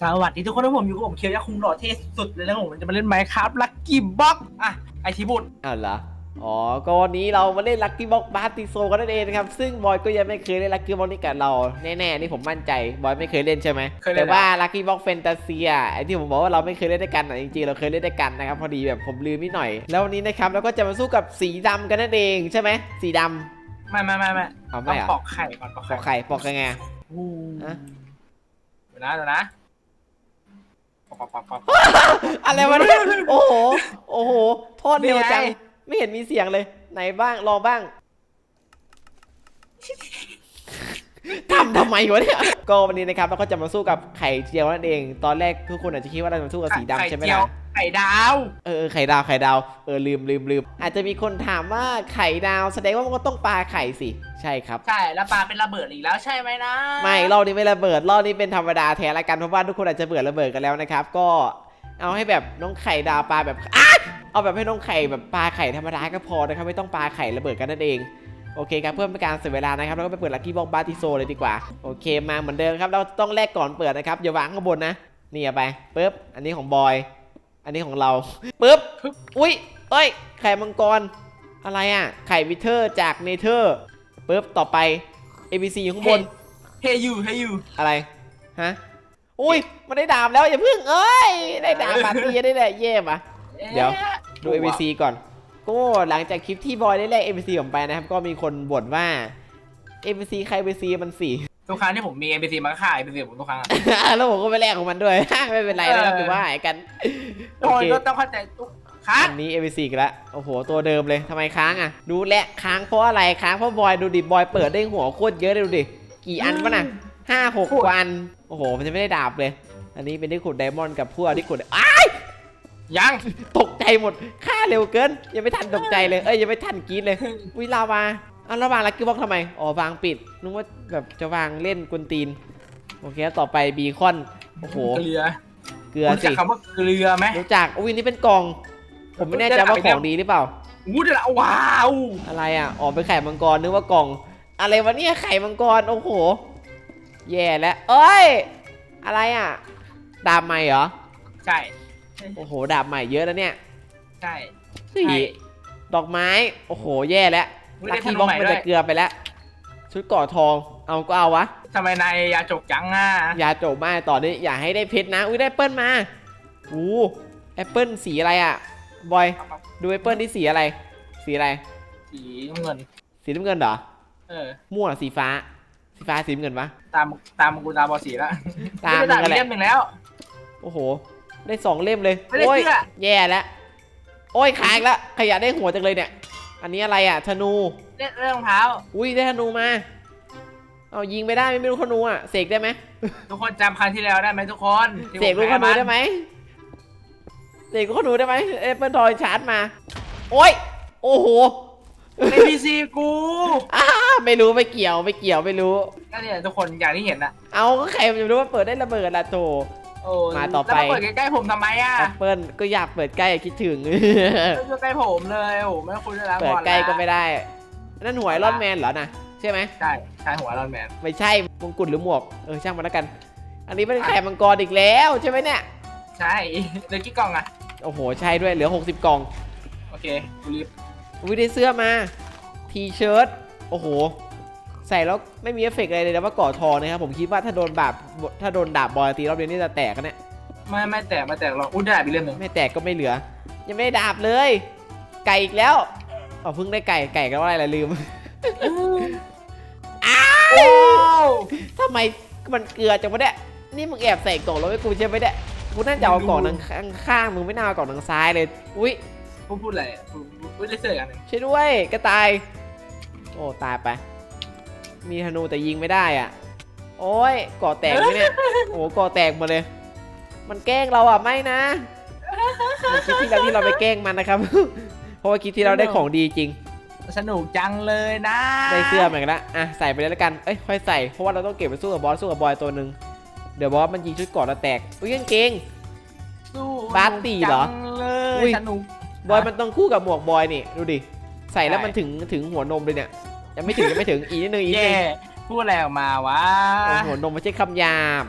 สวัสดีทุกคนนะผมอยู่กับผมเคียวยะคุงหล่อเท่สุดเลยนะผมจะมาเล่นไมค์ครับลักกี้บ็อกอะไอชิบุตอ้าวเหรออ๋อก็วันนี้เรามาเล่นลั c กี้บ็อกบาร์ติโซกันนั่นเองนะครับ ซึ่งบอยก็ยังไม่เคยเล่นลั c กี้บ็อกนี้กับเราแน่ๆนี่ผมมั่นใจบอยไม่เคยเล่นใช่ไหมแต่ว่าลั c กี้บ็อกแฟนตาเซียไอที่ผมบอกว่าเราไม่เคยเล่นด้วยกันอะจริงๆเราเคยเล่นด้วยกันนะครับพอดีแบบผมลืมนิดหน่อย แล้ววันนี้นะครับเราก็จะมาสู้กับสีดำกันนั่นเองใช่ไหมสีดำไม่ไม่ไม่ไม่เอาต้อไม่งเหรปออกไข่ก่อนปอกปอไข่กไข่ปอกยังไงอู้ฮะเดี๋ยวนะเดี๋ยวนะ ปอกปอกปอกปอกอะไรวะเนี่ยโอ้โห โอ้โห โทษเร็วจัง นี่ไง ไม่เห็นมีเสียงเลย ไหนบ้าง ลองบ้าง ทำทำไมวะเนี่ย ก็วันนี้นะครับเราก็จะมาสู้กับไข่เจียวนั่นเอง ตอนแรกทุกคนอาจจะคิดว่าเราจะมาสู้กับสีดำใช่ไหมข่เจียล่ะวไข่ดาวเออเออไข่ดาวไข่ดาวเออลืมลืมลืมอาจจะมีคนถามว่าไข่ดาวแสดงว่ามันก็ต้องปลาไข่สิ ใช่ครับ ใช่แล้วปลาเป็นระเบิดอีกแล้วใช่ไหมนะไม่รอบนี้ไม่ระเบิดรอบนี้เป็นธรรมดาแทนละกันเพราะว่าทุกคนอาจจะเบื่อระเบิดกันแล้วนะครับ ก็เอาให้แบบน้องไข่ดาวปลาแบบอ้าเอาแบบให้น้องไข่แบบปลาไข่ธรรมดาก็พอนะครับไม่ต้องปลาไข่ระเบิดกันนั่นเอง โอเคครับเพื่อเป็นการเสียเวลานะครับเราก็ไปเปิดลักกี้บ็อกบาร์ติโซเลยดีกว่าโอเคมาเหมือนเดิมครับเราต้องแลกก่อนเปิดนะครับอย่าวางข้างบนนะนี่เอาไปปึ๊บอันนี้ของบอยอันนี้ของเราปึ๊บอุ้ยเอ้ยไข่มังกรอะไรอะไข่วิเทอร์จากเนเธอร์ปึ๊บต่อไป ABC อยู่ข้างบนเฮยูเฮยูอะไรฮะอุ้ยมันได้ดาบแล้วอย่าเพิ่งเอ้ยได้ดาบปาร์ตี้ได้แหละเย่ปะเดี๋ยวดู ABC ก่อน ก็หลังจากคลิปที่บอยได้แลก ABC ผมไปนะครับ ก็มีคนบ่นว่า ABC ใคร ABC มันสี่ ทุกครั้งที่ผมมี NPC มาขาย NPC ผมทุกครั้งอะ แล้วผมก็ไปแลกของมันด้วย ไม่เป็นไรนะครับเออ ถือว่าหายกันทุโอกคนเคก็ต้องเข้าใจทุกครั้งอันนี้ ABC อีกแล้วโอ้โห ตัวเดิมเลยทำไมค้างอะ ดูแลวค้างเพราะอะไรค้างเพราะบอยดูดิบอยเปิดได้หัวโคตรเยอะเลยดูดิ กี่อันวะน่ะห้าหกกว่าอัน โอ้โห มันจะไม่ได้ดาบเลย อันนี้เป็นที่ขุดไดมอนด์กับพวกที่ขุดอ้าย ยัง ตกใจหมดค่าเร็วเกิน ยังไม่ทันตกใจเลย เอ้ยยังไม่ทันกรีดเลยวิลาวาเอาแล้ววางลักกี้บ็อกทำไม อ๋อวางปิด นึกว่าแบบจะวางเล่นกุนตีน โอเคต่อไปบีคอน โอ้โห เกลือเกลือรู้จัสิกคำว่าเกลือไหม รู้จัก อุ้ยนี่เป็นกล่อง ผมไม่แน่ใจว่าของดีหรือเปล่า อู้เดี๋ยวละว้าวอะไรอะออกไปนไข่มังกรนึกว่ากล่อง อะไรวะเนี่ยไข่มังกร โอ้โห แย่แล้ว เอ้ย อะไรอะ ดาบใหม่เหรอ ใช่ โอ้โหดาบใหม่เยอะแล้วเนี่ยใช่ สี่ใช่ดอกไม้ โอ้โห แย่แล้วอุ๊ยลัได้คกี้ธนูบ็อกใหม่มันด้วจะยเกลือไปแล้ว ชุดก่อทอง เอาก็เอาวะ ทำไมนายยาจกจังอะอย่าโจบมากต่อนี้อย่าให้ได้เพชรนะ อุ้ยได้แอปเปิลมาอู้แอปเปิลสีอะไรอะ บอย ดูแอปเปิลที่สีอะไร สีอะไร สีน้ำเงิน สีน้ำเงินเหรอ เออ ม่วงสีฟ้า สีฟ้าสีน้ำเงินปะตามตามกูตามบอสีแล้วตามไม่มึได้งกันแหเล่ละมหนึ่งแล้ว โอ้โห ได้สองเล่มเลยไม่ได้โอ้ยเสื้อแย่แล้วโอ้ยขายอีกแล้วขยะได้หัวจังเลยเนี่ย อันนี้อะไรอะธนู เล่นเรื่องรองเท้าอุ้ยได้ธนูมาเอายิงไม่ได้ไม่รู้ธนูอะเสกได้ไหมทุทุกคนจำครั้งที่แล้วได้ไหมทุกคนที่เสกลูกธผมนูแพ้ได้ไหมเสกลูกธนูได้ไหมเอเปิลทอยชาร์จมา โอ้ยโอ้โหมันพีซีกูอ้าไม่รู้ไม่เกี่ยวไม่เกี่ยวไม่รู้ ก็เนี่ยทุกคนอย่างที่เห็นอะเอาก็ใครมันจะรู้ว่าเปิดได้ระเบิดละโถ โอ้มาต่อไป แล้วมาเปิดใกล้ๆผมทำไมอะแอปเปิลก็อยากเปิดใกล้คิดถึง ไม่อยู่ใกล้ผมเลยโอ้โหไม่คุยได้แล้วเปิดอนใกล้ก็แล้วไม่ได้นั่นหัวไอรอนแมนเหรอนะใช่ไหมใช่ใช่หัวรอนแมนไม่ใช่มงกุฎหรือหมวกเออช่างมันแล้วกัน อันนี้เป็นไข่มังกรอีกแล้วใช่ไหมเนี่ยใช่เหลยกี่กล่องอะโอ้โหใช่ด้วยเหลือ 60 กล่องโอเคกูรีบวิได้เสื้อมา ทีเชิ้ตโอ้โห ใส่แล้วไม่มีเอฟเฟกต์อะไรเลยนะว่าก่อทองนะครับผมคิดว่าถ้าโดนบาบถ้าโดนดาบบอลตีรอบเดียวนี่จะแตกกันเนี่ยไม่ไม่แตกไม่แตกหรอกอุ้ยได้อีกเรื่องหนึ่งไม่แตกก็ไม่เหลือ ยังไม่ได้ดาบเลย ไก่อีกแล้วเอาเพิ่งได้ไก่ไก่ก็ว่าอะไรล่ะลืมอ้าโอ้ทำไมมันเกลือจังวะเนี่ยนี่มึงแอบใส่กล่องแล้วไว้กูใช่ไหมเนี่ยกูน่าจะเอากล่องทางข้างๆมึงไม่น่าเอากล่องทางซ้ายเลย อุ้ยพูดพูดอะไรอะอุ้ยได้เสื้ออีกอันหนึ่งช่วยด้วยกระต่าย โอ้ตายไป มีธนูแต่ยิงไม่ได้อะ โอ้ยก่อแตกไหมเนี่ยโอ้ก่อแตกหมดเลย มันแกล้งเราอะไม่นะเหมือนคลิปที่แล้วที่เราไปแกล้งมันนะครับ เพราะว่าคลิปที่เราได้ของดีจริง สนุกจังเลยนะ ได้เสื้อมาอีกแล้วอะใส่ไปเลยแล้วกัน เอ้ยค่อยใส่ เพราะว่าเราต้องเก็บไปสู้กับบอสสู้กับบอยตัวหนึ่งเดี๋ยวบอสมันยิงชุดเก่อนเราแตก อุ้ยกางเกงสู้บาสตีเหรอจังเลอุ้ยยสนุก บอยมันต้องคู่กับหมวกบอยนี่ ดูดิ ใส่แล้วใช่มันถึงถึงหัวนมเลยเนี่ย ยังไม่ถึงยังไม่ถึงอีกนิดนึงอีกนิดแย่นึงพูดอะไรออกมาวะโอ้โหนมไม่ใช่คำหยาบ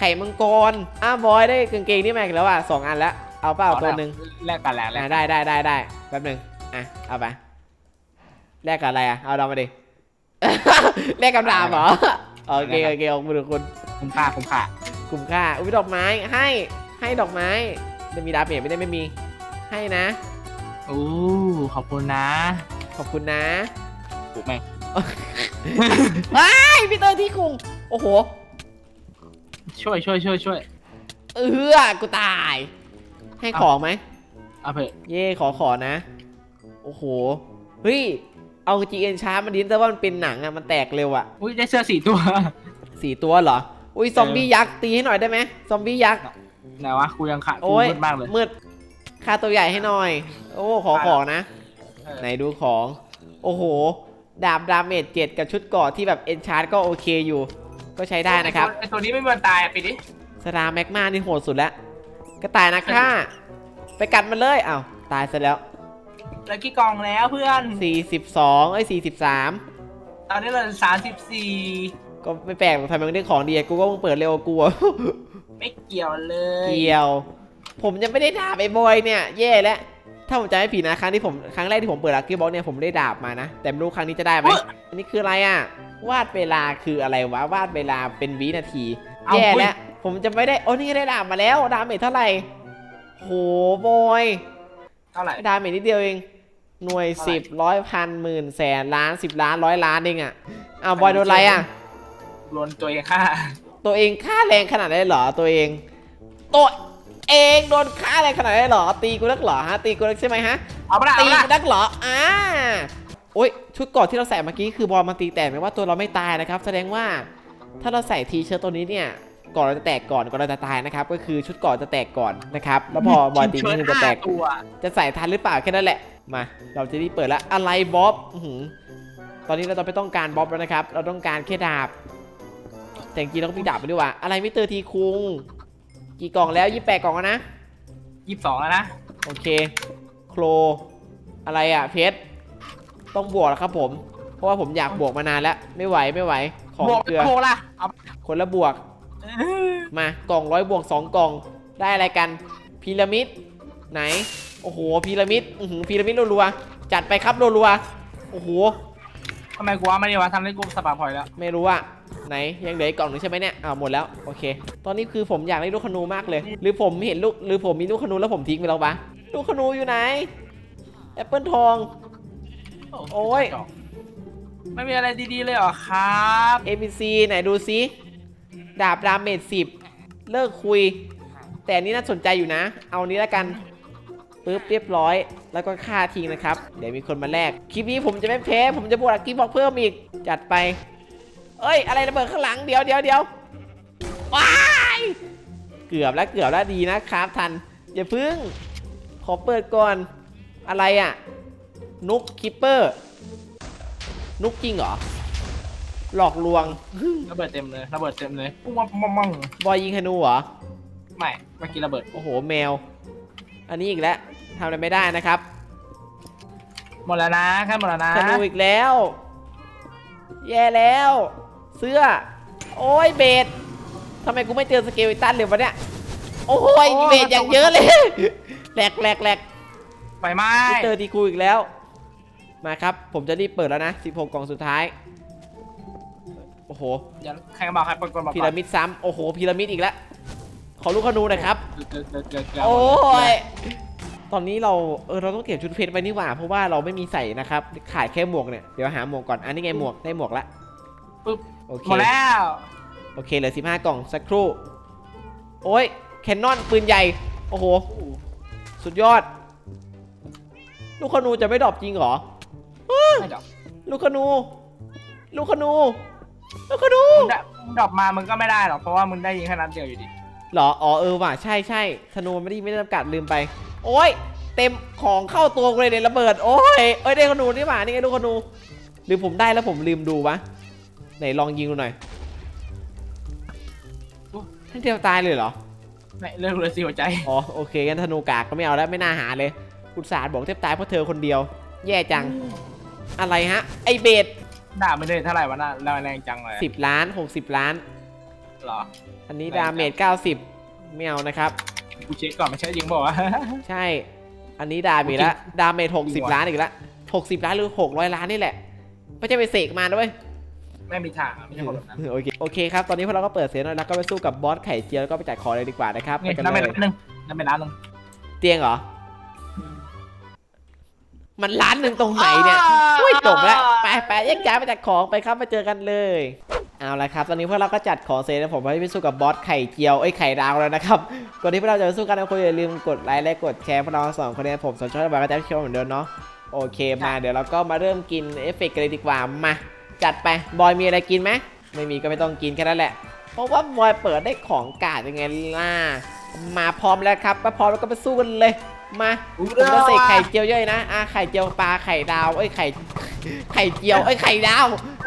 ข่มังกรอ้าวบอยได้กางเกงนี่มาอีกแล้วอะสองอันแล้วเอาเปล่าตัวหนึ่งแลกกันแล้วแลอะกได้ได้ได้ได้แป๊บหนึ่งอะเอาไปแลกกับอะไรอะเอาดาวมาดิ แลกกับดาวเหรอโอเคโอเคขอบคุณคุณคุ้มค่าคุ้มค่าคุ้มค่าอุ้ยดอกไม้ให้ให้ดอกไม้จะมีดาเมจไม่ได้ไม่มี ให้นะ อู้ขอบคุณนะ ขอบคุณนะ ถูกไหมไอ้พี่เตอร์ที่คุงโอ้โห ช่วยช่วยช่วยช่วยเออกูตาย ให้ของไหม เอาเถอะเย่ขอขอนะ โอ้โห เฮ้ย เอาจีเอ็นชาร์มันดินแต่ว่ามันเป็นหนังอะมันแตกเร็วอะอุ้ยได้เสื้อสี่ตัว สี่ตัวเหรอ อุ้ยซอมบี้ยักษ์ตีให้หน่อยได้ไหมซอมบี้ยักษ์ไหนวะกูยังขาดกูโอ้ยมืดมากเลย มืดค่าตัวใหญ่ให้หน่อย โอ้ขอของนะ เออ ไหนดูของ โอ้โห ดาบดาเมจเจ็ดกับชุดเกราะที่แบบเอนชาร์ก็โอเคอยู่ ก็ใช้ได้นะครับไอตัวนี้ไม่มีวันตายอะปิดดิสตาร์แม็กมานี่โหดสุดแล้วกระต่ายนะค่าไปกัดมันเลยอ้าวตายซะแล้วแล้วกี่กล่องแล้วเพื่อน42เอ้ย43 ตอนนี้เราสามสิบสี่ก็ไม่แปลกหรอกทำไมมึงได้ของดีอะกูก็มึงเปิดเร็วกว่ากูอะไม่เกี่ยวเลย เกี่ยว ผมยังไม่ได้ดาบไอ้บอยเนี่ย แย่แล้ว ถ้าผมจำไม่ผิดนะครั้งที่ผมครั้งแรกที่ผมเปิดลักกี้บ็อกเนี่ยผมได้ดาบมานะ แต่ไม่รู้ครั้งนี้จะได้ไหมอันนี้คืออะไรอะ วาดเวลาคืออะไรวะ วาดเวลาเป็นวินาทีเอาแย่เฮ้ยแล้วผมจะไม่ได้ โอ้นี่ได้ดาบมาแล้ว ดาเมจเท่าไหร่ โหบอยเท่าไหร่ ดาเมจนิดเดียวเอง หน่วยเท่าไหร่สิบร้อยพันหมื่นแสนล้านสิบล้านร้อยล้านเองอะอ้าวบอยโดนอะไรอะรวนตัวเองค่า ตัวเองค่าแรงขนาดนั้นเลยเหรอตัวเองตัว เองโดนค่าแรงขนาดนั้นเลยเหรอ ตีกูนักเหรอฮะ ตีกูนักใช่ไหมฮะ เอาไปละตีเอาไปละกูนักเหรอ อ่าโอ๊ยชุดเกอดที่เราใส่เมื่อกี้คือบอลมันตีแตกแม้ว่าตัวเราไม่ตายนะครับ แสดงว่าถ้าเราใส่ทีเชิ้ตตัวนี้เนี่ยก่อนเราจะแตกก่อนก่อนเราจะตายนะครับ ก็คือชุดเกอดจะแตกก่อนนะครับ แล้วพอบอลตีชิ้นี่เชิ้จะแตกห้าตัว จะใส่ทันหรือเปล่าแค่นั้นแหละ มา เราจะรีบเปิดแล้วอะไรบ๊อบอื้อหือตอนนี้เราจะไม่ต้องการบ๊อบแล้วนะครับ เราต้องการแค่ดาบ แต่จริงๆเราก็มีดาบไปด้วยว่ะอะไรมิสเตอร์ทีคุง กี่กล่องแล้วยี่แปดกล่องแล้วนะยี่สิบสองแล้วนะ โอเค โครอะไรอะเพชรต้องบวกแล้วครับผม เพราะว่าผมอยากบวกมานานแล้ว ไม่ไหวไม่ไหว ของบวกเกลือโคละเอาคนละบวก มากล่องร้อยบวกสองกล่องได้อะไรกันพีระมิดไหน โอ้โหพีระมิดอือหือพีระมิดรัวๆจัดไปครับรัวๆโอ้โหทำไมกูว่าไม่ดีวะทำให้กูสปาพอยแล้ว ไม่รู้อะไหนยังเหลืออีกกล่องหนึงใช่ไหมเนี่ยอ้าวหมดแล้วโอเค ตอนนี้คือผมอยากได้ลูกขนูมากเลย หรือผมเห็นลูกหรือผมมีลูกขนูแล้วผมทิ้งไปแล้วปะลูกขนูอยู่ไหนแอปเปิลทอง โอ้ย ไม่มีอะไรดีๆเลยเหรอครับ ABC ไหนดูซิดาบดาเมจสิบเลิกคุย แต่อันนี้น่าสนใจอยู่นะ เอานี้แล้วกันปึ๊บเรียบร้อย แล้วก็ค่าทิ้งนะครับ เดี๋ยวมีคนมาแลกคลิปนี้ผมจะไม่แพ้ ผมจะบวกลักกี้บอกเพิ่มอีก จัดไป เอ้ย อะไรระเบิดข้างหลัง เดี๋ยวเดี๋ยวเดี๋ยวว้ายเกือบแล้วเกือบแล้วดีนะครับทัน อย่าพึ่ง ขอเปิดก่อน อะไรอะ นุกคิปเปอร์ นุกจริงเหรอ หลอกลวง ระเบิดเต็มเลยระเบิดเต็มเลยปุ้งมังมังมังบอยยิงธนูเหรอ ไม่เมื่อกี้ระเบิด โอ้โห แมว อันนี้อีกแล้วทำอะไรไม่ได้นะครับหมดแล้วนะแค่หมดแล้วนะธนูอีกแล้ว แย่แล้ว เสื้อ โอ้ยเบสทำไมกูไม่เจอสเกลตันเลยวะเนี่ย โอ้ยเบสอย่างเยอะเลยแหลกแหลกแหลกไฟไหม้มิสเตอร์ดีคูอีกแล้ว มาครับ ผมจะรีบเปิดแล้วนะ 16 กล่องสุดท้าย โอ้โหอย่าใครก็บอกใครเปิดก่อนบอกพีก่อระนมิดซ้ำโอ้โหพีระมิดอีกแล้ว ขอลูกขนูหน่อยครับเกลือเกลือเกลือเกลือโอ้ย ตอนนี้เราเออเราต้องเก็บชุดเพชรไว้นี่หว่า เพราะว่าเราไม่มีใส่นะครับขายแค่หมวกเนี่ยเดี๋ยวหาหมวกก่อนอันนี้ไงหมวกได้หมวกละปึ๊บโอเคหมดแล้วโอเคเหลือ15กล่องสักครู่ โอ้ยแคนนอนปืนใหญ่ โอ้โห สุดยอด ลูกขนูจะไม่ดรอปจริงเหรอ ไม่ดอกลูกขนู ลูกขนู ลูกขนูมึงได้มึงดรอปมามึงก็ไม่ได้หรอกเพราะว่ามึงได้ยิงแค่นัดเดียวอยู่ดี เหรอ อ๋อเออว่ะใช่ใช่ธนูมันไม่ได้ไม่ได้จำกัดลืมไป โอ้ย เต็มของเข้าตัวกูเลยเนี่ยระเบิด โอ้ยเอ้ยได้ขนูนี่หว่านี่ไงลูกขนูหรือผมได้แล้วผมลืมดูวะไหนลองยิงดูหน่อยให้เดียวตายเลยเหรอไม่เลิกเลยสิหัวใจอ๋อโอเคงั้นธนูกากก็ไม่เอาแล้วไม่น่าหาเลยอุตส่าห์บอกแทบตายเพราะเธอคนเดียว แย่จัง อะไรฮะ ไอเบดด่าไม่ได้เท่าไหร่วะน่ะแรงแรงจังเลยสิบล้านหกสิบล้านหรออันนี้แรงจัดางเมจ90ไม่เอานะครับ กูเช็คก่อนไม่ใช่จริงบอกว่าวะใช่ อันนี้ดาเมจละดาเมจจริง60ว่ะล้านอีกละ60ล้านหรือ600ล้านนี่แหละ ไม่ใช่ไปเสกมาด้วยไม่มีทางอะไม่ใช่คนแบบนั้นโอเคโอเคครับตอนนี้พวกเราก็เปิดเสียงแล้วก็ไปสู้กับบอสไข่เจียวแล้วก็ไปจัดของเลยดีกว่านะครับไปนี่กันน้ำเป็นเลยร้านหนึ่งน้ำเป็นร้านหนึ่งเตียงเหรอ มันล้านหนึ่งตรงไหนเนี่ยอุ้ยจบแล้วไปไปแยกย้ายไปจัดของไปครับมาเจอกันเลย เอาละครับ ตอนนี้พวกเราก็จัดของเสร็จแล้วผมไปสู้กับบอสไข่เจียวไอ้ยไข่ดาวแล้วนะครับ ก่อนที่พวกเราจะไปสู้กันนะคนอย่าลืมกดไลค์และกดแชร์พวกเราสองคนนี้ผมสนชอบแบบก็จะชมเหมือนเดิมเนาะ โอเค มาเดี๋ยวเราก็มาเริ่มกินเอฟเฟกต์กันเลยดีกว่า มา จัดไป บอยมีอะไรกินไหม ไม่มีก็ไม่ต้องกินแค่นั้นแหละ เพราะว่าบอยเปิดได้ของกาดยังไงล่ะ มาพร้อมแล้วครับก็พร้อมแล้วก็ไปสู้กันเลย มาอุ๊ยผมจะเสกไข่เจียวย่อยนะอะไข่เจียวปลาไข่ดาว เอ้ยไข่ ไข่เจียว เอ้ยไข่ดาว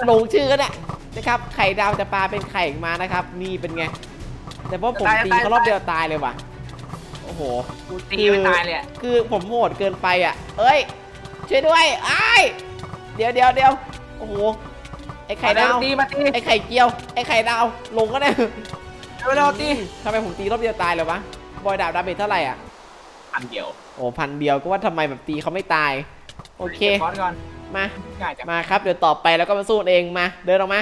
ลงชื่อกันเนี่ย นะครับ ไข่ดาวจะปลาเป็นไข่มานะครับ นี่เป็นไง แต่ว่าผมตีเขารอบเดียวตายเลยว่ะ โอ้โหกูตีไม่ตายเลยอะคือผมโหดเกินไปอะ เอ้ย ช่วยด้วยไอ้ายเดี๋ยวเดี๋ยวเดี๋ยวโอ้โห ไอ้ไข่ดาวตีมาตีไอ้ไข่เจียว ไอ้ไข่ดาว ลงก็ได้เร็วๆตีทำไมผมตีรอบเดียวตายเลยวะ บอยดาบดาเมจเท่าไหร่อะ อันเดียวโอ้พันเดียวก็ว่าทำไมแบบตีเขาไม่ตาย โอเคคอร์สก่อนมา ง่ายจัง มาครับ เดี๋ยวต่อไปแล้วก็มาสู้กันเองมา เดินออกมา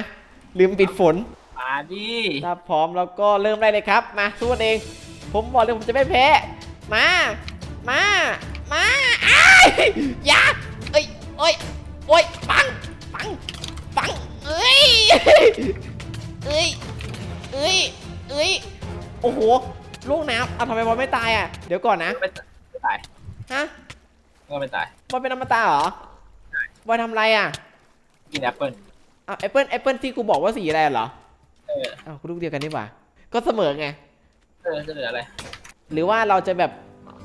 ลืมปิดฝนมาดิถ้าพร้อมแล้วก็เริ่มได้เลยครับ มาสู้กันเอง ผมบอกเลยผมจะไม่แพ้ มา มา มาอ้ายอย่าเอ้ยโอ้ยโอ้ยปัง ปัง ปัง เอ้ย เอ้ย เอ้ย เอ้ย โอ้โห ลูกน้ำเอาทำไมบอลไม่ตายอะ เดี๋ยวก่อนนะ ไม่ไม่ตายฮะก็ไม่ตายบอลเป็นอมตะเหรอบอลทำอะไรอะ กินแอปเปิ้ล อ้าวแอปเปิลแอปเปิลที่กูบอกว่าสีอะไรเหรอเอออ้าวกูลูกเดียวกันนี่หว่าก็เสมอไง เออจะเหลืออะไรหรือว่าเราจะแบบ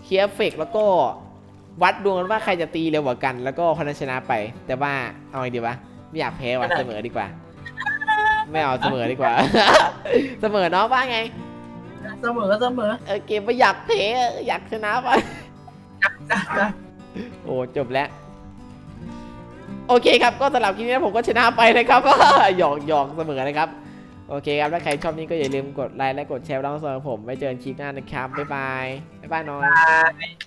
เคลียร์เฟกแล้วก็วัดดวงกันว่าใครจะตีเร็วกว่ากัน แล้วก็คนนั้นชนะไป แต่ว่าเอาไงดีวะไม่อยากแพ้ว่ะเสมอดีกว่า ไม่เอาเสมอดีกว่า เสมอเนาะว่าไงเสมอก็เสมอเออเกมไม่อยากแพ้อยากชนะไปจ้ะจ้ะโอ้จบแล้ว โอเคครับก็สำหรับคลิปนี้ผมก็ชนะไปนะครับหยอกหยอกเสมอนะครับ โอเคครับถ้าใครชอบนี้ก็อย่าลืมกดไลค์และกดแชร์แล้วสำหรับผมไว้เจอกันคลิปหน้านะครับบ๊ายบายบ๊ายบายน้อย